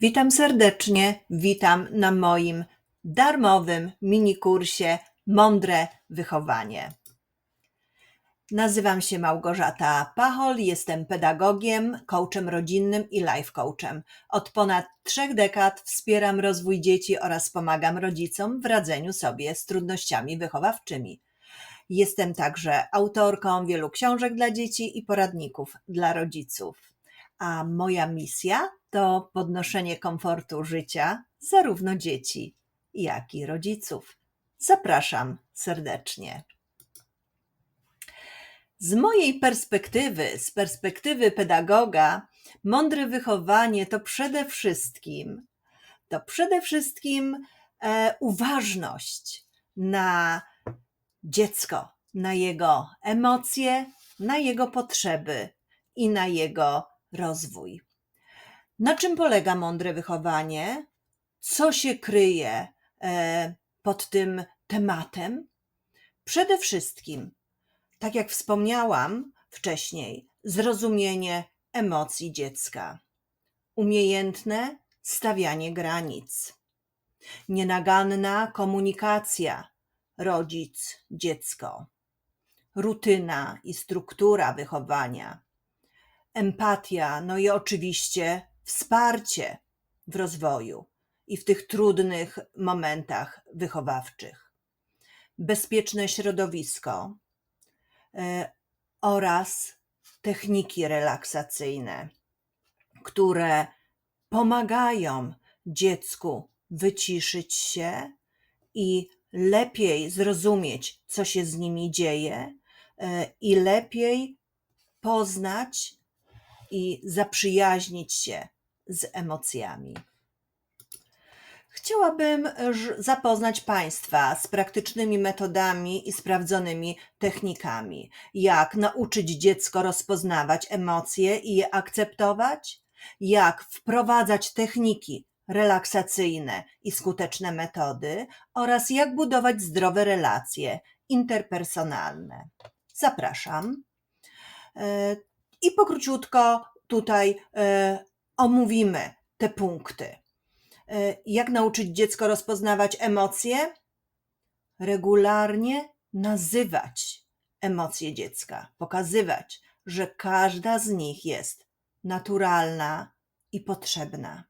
Witam serdecznie, witam na moim darmowym minikursie Mądre Wychowanie. Nazywam się Małgorzata Pachol, jestem pedagogiem, coachem rodzinnym i life coachem. Od ponad trzech dekad wspieram rozwój dzieci oraz pomagam rodzicom w radzeniu sobie z trudnościami wychowawczymi. Jestem także autorką wielu książek dla dzieci i poradników dla rodziców. A moja misja to podnoszenie komfortu życia zarówno dzieci, jak i rodziców. Zapraszam serdecznie. Z mojej perspektywy, z perspektywy pedagoga, mądre wychowanie to przede wszystkim to przede wszystkim e, uważność na dziecko, na jego emocje, na jego potrzeby i na jego rozwój. Na czym polega mądre wychowanie? Co się kryje e, pod tym tematem? Przede wszystkim, tak jak wspomniałam wcześniej, zrozumienie emocji dziecka, umiejętne stawianie granic, nienaganna komunikacja rodzic-dziecko, rutyna i struktura wychowania, empatia, no i oczywiście wsparcie w rozwoju i w tych trudnych momentach wychowawczych, bezpieczne środowisko e, oraz techniki relaksacyjne, które pomagają dziecku wyciszyć się i lepiej zrozumieć, co się z nimi dzieje, e, i lepiej poznać i zaprzyjaźnić się z emocjami. Chciałabym zapoznać Państwa z praktycznymi metodami i sprawdzonymi technikami. Jak nauczyć dziecko rozpoznawać emocje i je akceptować? Jak wprowadzać techniki relaksacyjne i skuteczne metody? Oraz jak budować zdrowe relacje interpersonalne. Zapraszam. I pokróciutko tutaj e, omówimy te punkty. E, jak nauczyć dziecko rozpoznawać emocje? Regularnie nazywać emocje dziecka, pokazywać, że każda z nich jest naturalna i potrzebna.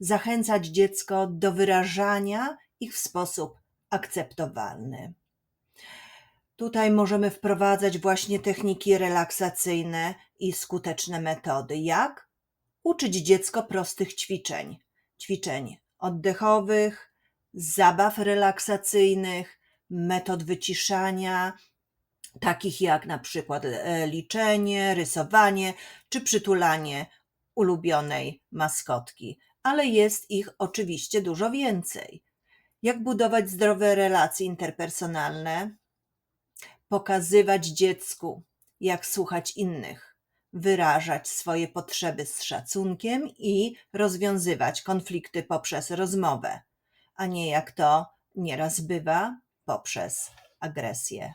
Zachęcać dziecko do wyrażania ich w sposób akceptowalny. Tutaj możemy wprowadzać właśnie techniki relaksacyjne i skuteczne metody. Jak? Uczyć dziecko prostych ćwiczeń. Ćwiczeń oddechowych, zabaw relaksacyjnych, metod wyciszania, takich jak na przykład e, liczenie, rysowanie czy przytulanie ulubionej maskotki, ale jest ich oczywiście dużo więcej. Jak budować zdrowe relacje interpersonalne? Pokazywać dziecku, jak słuchać innych, wyrażać swoje potrzeby z szacunkiem i rozwiązywać konflikty poprzez rozmowę, a nie jak to nieraz bywa poprzez agresję.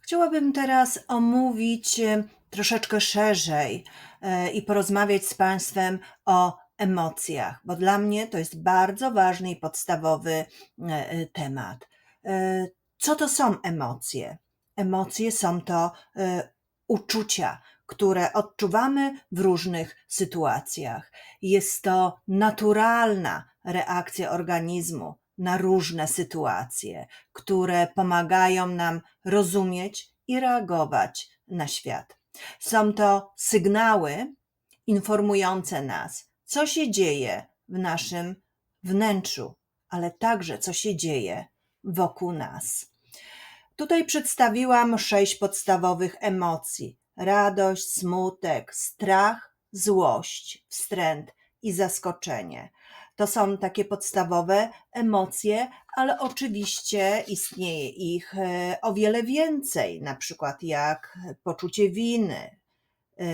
Chciałabym teraz omówić e, troszeczkę szerzej e, i porozmawiać z Państwem o emocjach, bo dla mnie to jest bardzo ważny i podstawowy e, temat. Co to są emocje? Emocje są to y, uczucia, które odczuwamy w różnych sytuacjach. Jest to naturalna reakcja organizmu na różne sytuacje, które pomagają nam rozumieć i reagować na świat. Są to sygnały informujące nas, co się dzieje w naszym wnętrzu, ale także co się dzieje wokół nas. Tutaj przedstawiłam sześć podstawowych emocji: radość, smutek, strach, złość, wstręt i zaskoczenie. To są takie podstawowe emocje, ale oczywiście istnieje ich e, o wiele więcej, na przykład jak poczucie winy, e,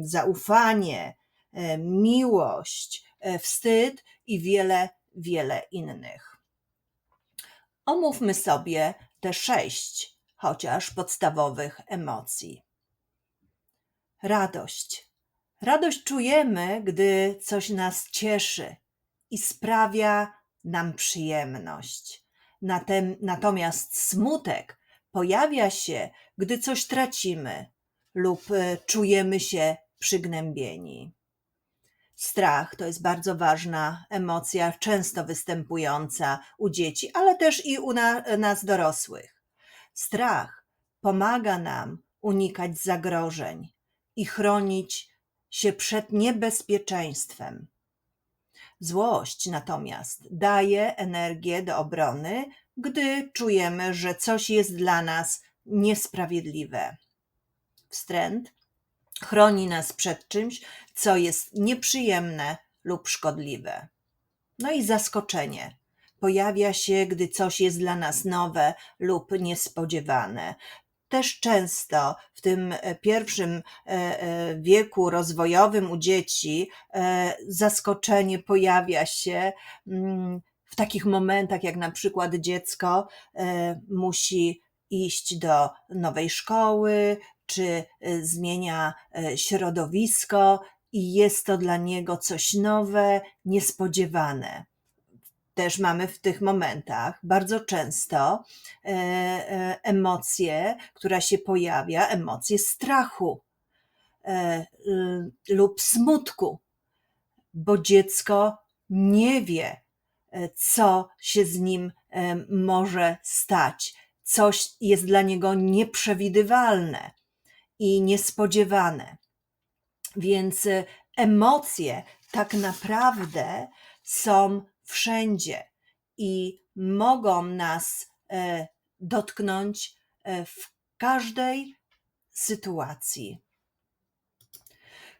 zaufanie, e, miłość, wstyd i wiele, wiele innych. Omówmy sobie te sześć chociaż podstawowych emocji. Radość. Radość czujemy, gdy coś nas cieszy i sprawia nam przyjemność. Natomiast smutek pojawia się, gdy coś tracimy lub e, czujemy się przygnębieni. Strach to jest bardzo ważna emocja, często występująca u dzieci, ale też i u na, nas dorosłych. Strach pomaga nam unikać zagrożeń i chronić się przed niebezpieczeństwem. Złość natomiast daje energię do obrony, gdy czujemy, że coś jest dla nas niesprawiedliwe. Wstręt chroni nas przed czymś, co jest nieprzyjemne lub szkodliwe. No i zaskoczenie pojawia się, gdy coś jest dla nas nowe lub niespodziewane. Też często w tym e, pierwszym e, e, wieku rozwojowym u dzieci zaskoczenie pojawia się mm, w takich momentach, jak na przykład dziecko musi iść do nowej szkoły, czy e, zmienia e, środowisko i jest to dla niego coś nowe, niespodziewane. Też mamy w tych momentach bardzo często e, e, emocje, która się pojawia, emocje strachu e, lub smutku, bo dziecko nie wie, co się z nim może stać. Coś jest dla niego nieprzewidywalne i niespodziewane. Więc e, emocje tak naprawdę są wszędzie i mogą nas e, dotknąć e, w każdej sytuacji.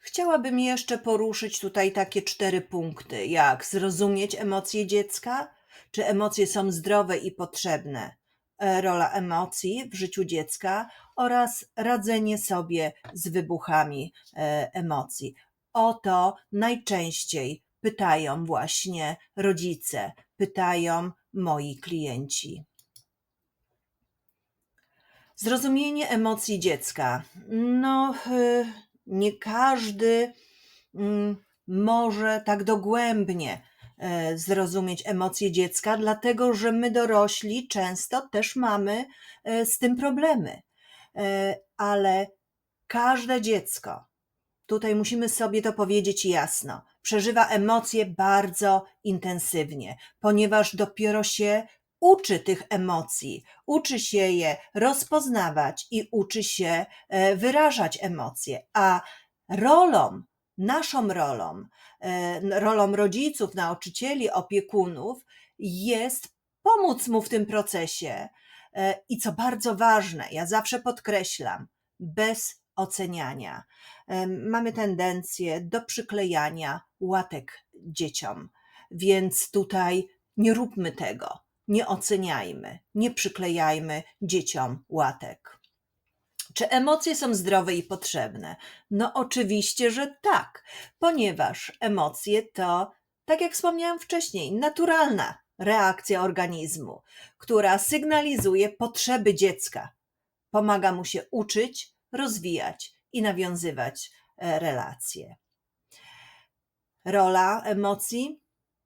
Chciałabym jeszcze poruszyć tutaj takie cztery punkty, jak zrozumieć emocje dziecka, czy emocje są zdrowe i potrzebne, rola emocji w życiu dziecka oraz radzenie sobie z wybuchami e, emocji. O to najczęściej pytają właśnie rodzice, pytają moi klienci. Zrozumienie emocji dziecka. No, y, nie każdy mm, może tak dogłębnie e, zrozumieć emocje dziecka, dlatego że my dorośli często też mamy e, z tym problemy. E, Ale każde dziecko, tutaj musimy sobie to powiedzieć jasno, przeżywa emocje bardzo intensywnie, ponieważ dopiero się uczy tych emocji, uczy się je rozpoznawać i uczy się e, wyrażać emocje. A rolą, naszą rolą, e, rolą rodziców, nauczycieli, opiekunów jest pomóc mu w tym procesie. E, I co bardzo ważne, ja zawsze podkreślam, bez oceniania. Em, Mamy tendencję do przyklejania łatek dzieciom, więc tutaj nie róbmy tego, nie oceniajmy, nie przyklejajmy dzieciom łatek. Czy emocje są zdrowe i potrzebne? No, oczywiście, że tak, ponieważ emocje to, tak jak wspomniałam wcześniej, naturalna reakcja organizmu, która sygnalizuje potrzeby dziecka, pomaga mu się uczyć, rozwijać i nawiązywać e, relacje. Rola emocji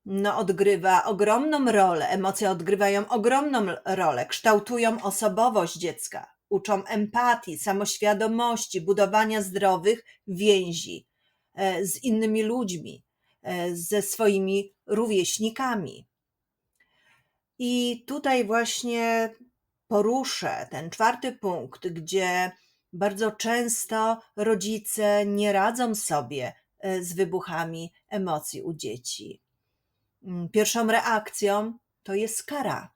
no, odgrywa ogromną rolę. Emocje odgrywają ogromną rolę, kształtują osobowość dziecka, uczą empatii, samoświadomości, budowania zdrowych więzi e, z innymi ludźmi, e, ze swoimi rówieśnikami. I tutaj właśnie poruszę ten czwarty punkt, gdzie bardzo często rodzice nie radzą sobie e, z wybuchami emocji u dzieci. Mm, Pierwszą reakcją to jest kara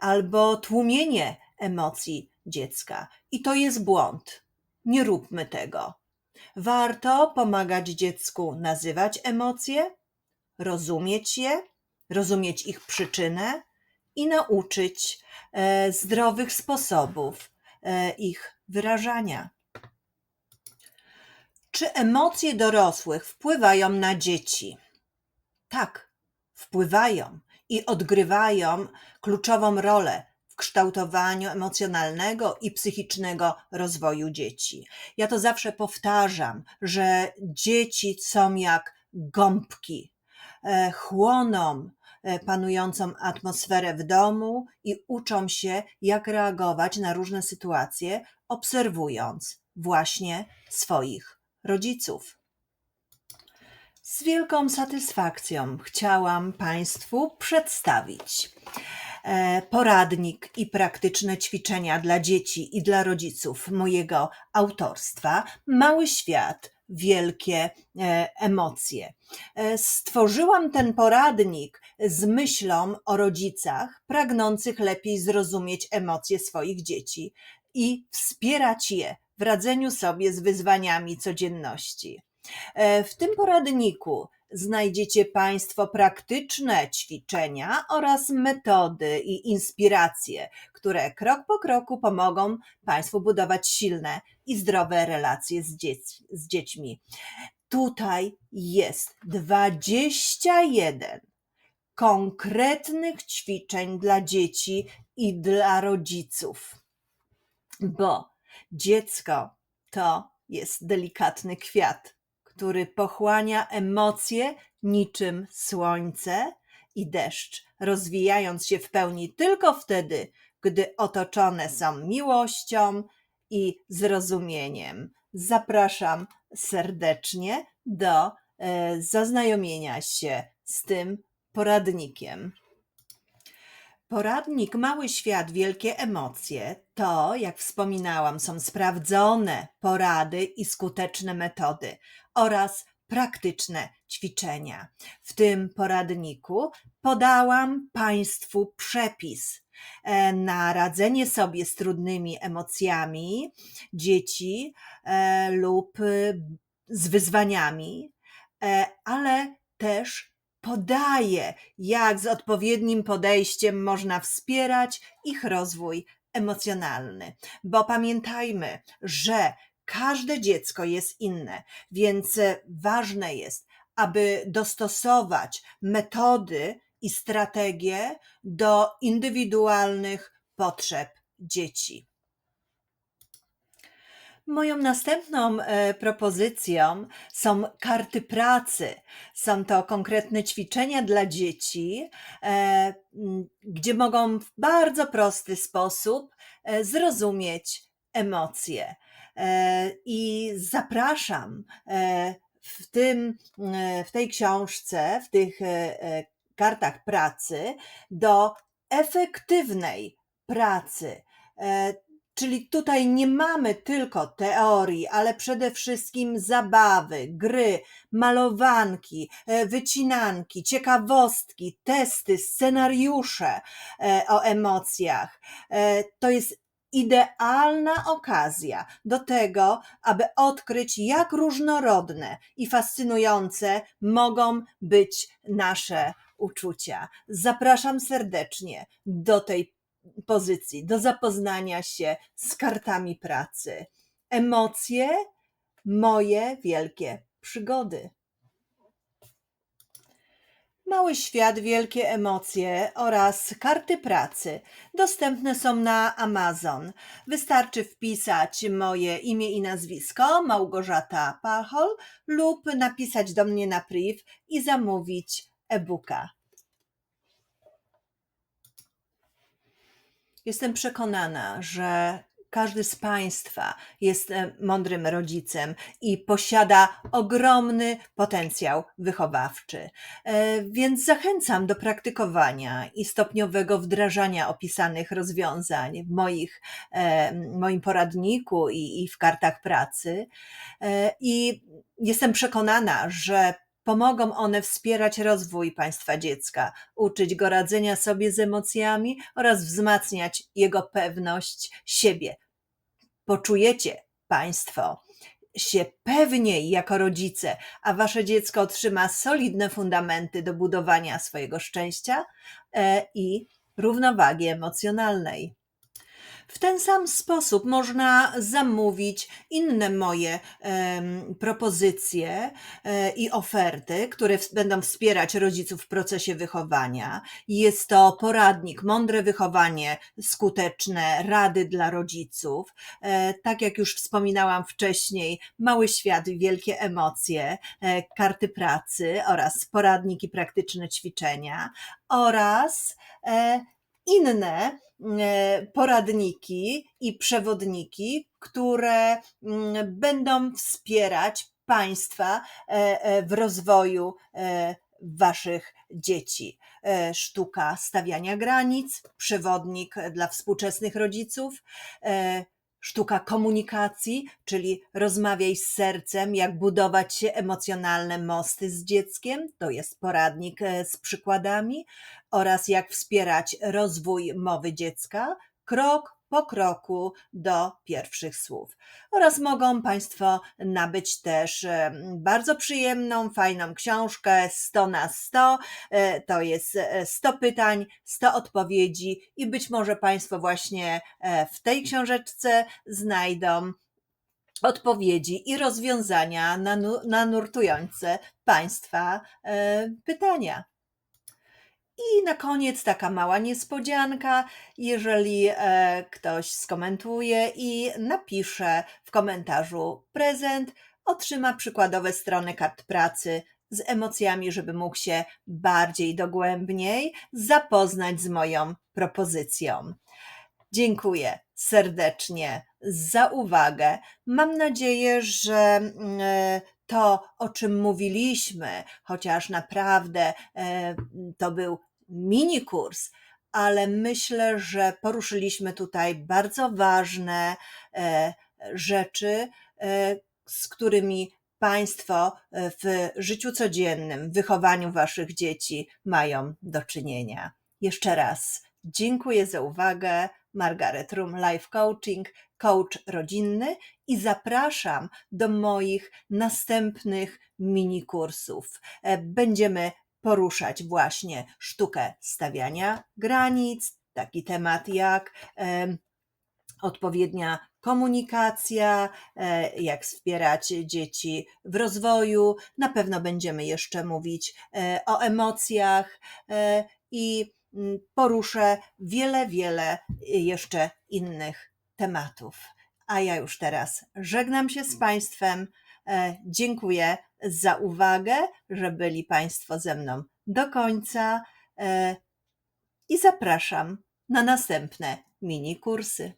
albo tłumienie emocji dziecka. I to jest błąd. Nie róbmy tego. Warto pomagać dziecku nazywać emocje, rozumieć je, rozumieć ich przyczynę i nauczyć e, zdrowych sposobów e, ich wyrażania. Czy emocje dorosłych wpływają na dzieci? Tak, wpływają i odgrywają kluczową rolę kształtowaniu emocjonalnego i psychicznego rozwoju dzieci. Ja to zawsze powtarzam, że dzieci są jak gąbki, e, chłoną e, panującą atmosferę w domu i uczą się, jak reagować na różne sytuacje, obserwując właśnie swoich rodziców. Z wielką satysfakcją chciałam Państwu przedstawić poradnik i praktyczne ćwiczenia dla dzieci i dla rodziców mojego autorstwa Mały Świat, Wielkie e, Emocje. E, stworzyłam ten poradnik z myślą o rodzicach pragnących lepiej zrozumieć emocje swoich dzieci i wspierać je w radzeniu sobie z wyzwaniami codzienności. E, w tym poradniku znajdziecie Państwo praktyczne ćwiczenia oraz metody i inspiracje, które krok po kroku pomogą Państwu budować silne i zdrowe relacje z, dziec- z dziećmi. Tutaj jest 21 konkretnych ćwiczeń dla dzieci i dla rodziców, bo dziecko to jest delikatny kwiat który pochłania emocje niczym słońce i deszcz, rozwijając się w pełni tylko wtedy, gdy otoczone są miłością i zrozumieniem. Zapraszam serdecznie do e, zaznajomienia się z tym poradnikiem. Poradnik Mały Świat, Wielkie Emocje to, jak wspominałam, są sprawdzone porady i skuteczne metody oraz praktyczne ćwiczenia. W tym poradniku podałam Państwu przepis e, na radzenie sobie z trudnymi emocjami dzieci e, lub z wyzwaniami, e, ale też podaje, jak z odpowiednim podejściem można wspierać ich rozwój emocjonalny. Bo pamiętajmy, że każde dziecko jest inne, więc ważne jest, aby dostosować metody i strategie do indywidualnych potrzeb dzieci. Moją następną e, propozycją są karty pracy. Są to konkretne ćwiczenia dla dzieci, e, gdzie mogą w bardzo prosty sposób e, zrozumieć emocje. I zapraszam w, tym, w tej książce, w tych kartach pracy do efektywnej pracy Czyli tutaj nie mamy tylko teorii, ale przede wszystkim zabawy, gry, malowanki, e, wycinanki, ciekawostki, testy, scenariusze e, o emocjach. E, to jest idealna okazja do tego, aby odkryć, jak różnorodne i fascynujące mogą być nasze uczucia. Zapraszam serdecznie do tej pozycji, do zapoznania się z kartami pracy. Emocje, moje wielkie przygody. Mały świat, wielkie emocje oraz karty pracy dostępne są na Amazon. Wystarczy wpisać moje imię i nazwisko Małgorzata Pachol lub napisać do mnie na priv i zamówić e-booka. Jestem przekonana, że każdy z Państwa jest e, mądrym rodzicem i posiada ogromny potencjał wychowawczy. E, więc zachęcam do praktykowania i stopniowego wdrażania opisanych rozwiązań w moich, e, moim poradniku i, i w kartach pracy. I jestem przekonana, że Pomogą one wspierać rozwój państwa dziecka, uczyć go radzenia sobie z emocjami oraz wzmacniać jego pewność siebie. Poczujecie Państwo się pewniej jako rodzice, a Wasze dziecko otrzyma solidne fundamenty do budowania swojego szczęścia e, i równowagi emocjonalnej. W ten sam sposób można zamówić inne moje propozycje e, i oferty, które będą wspierać rodziców w procesie wychowania. Jest to poradnik Mądre Wychowanie, skuteczne rady dla rodziców. E, Tak jak już wspominałam wcześniej, Mały Świat i Wielkie Emocje, e, karty pracy oraz poradnik i praktyczne ćwiczenia oraz e, inne poradniki i przewodniki, które mm, będą wspierać Państwa e, e, w rozwoju e, Waszych dzieci. E, Sztuka stawiania granic, przewodnik dla współczesnych rodziców, e, sztuka komunikacji, czyli rozmawiaj z sercem, jak budować się emocjonalne mosty z dzieckiem, to jest poradnik e, z przykładami, oraz jak wspierać rozwój mowy dziecka, krok po kroku do pierwszych słów. Oraz mogą Państwo nabyć też e, bardzo przyjemną, fajną książkę 100 na 100. E, To jest e, 100 pytań, 100 odpowiedzi i być może Państwo właśnie e, w tej książeczce znajdą odpowiedzi i rozwiązania na, na nurtujące Państwa e, pytania. I na koniec taka mała niespodzianka. Jeżeli e, ktoś skomentuje i napisze w komentarzu prezent, otrzyma przykładowe strony kart pracy z emocjami, żeby mógł się bardziej dogłębniej zapoznać z moją propozycją. Dziękuję serdecznie za uwagę. Mam nadzieję, że mm, e, to, o czym mówiliśmy, chociaż naprawdę e, to był mini kurs, ale myślę, że poruszyliśmy tutaj bardzo ważne e, rzeczy, e, z którymi Państwo w życiu codziennym, w wychowaniu Waszych dzieci mają do czynienia. Jeszcze raz dziękuję za uwagę. Margaret Rum, Life Coaching, coach rodzinny i zapraszam do moich następnych mini kursów. E, Będziemy poruszać właśnie sztukę stawiania granic, taki temat jak odpowiednia komunikacja, e, jak wspierać dzieci w rozwoju. Na pewno będziemy jeszcze mówić e, o emocjach i poruszę wiele, wiele jeszcze innych tematów. A ja już teraz żegnam się z Państwem. E, Dziękuję za uwagę, że byli Państwo ze mną do końca e, i zapraszam na następne mini kursy.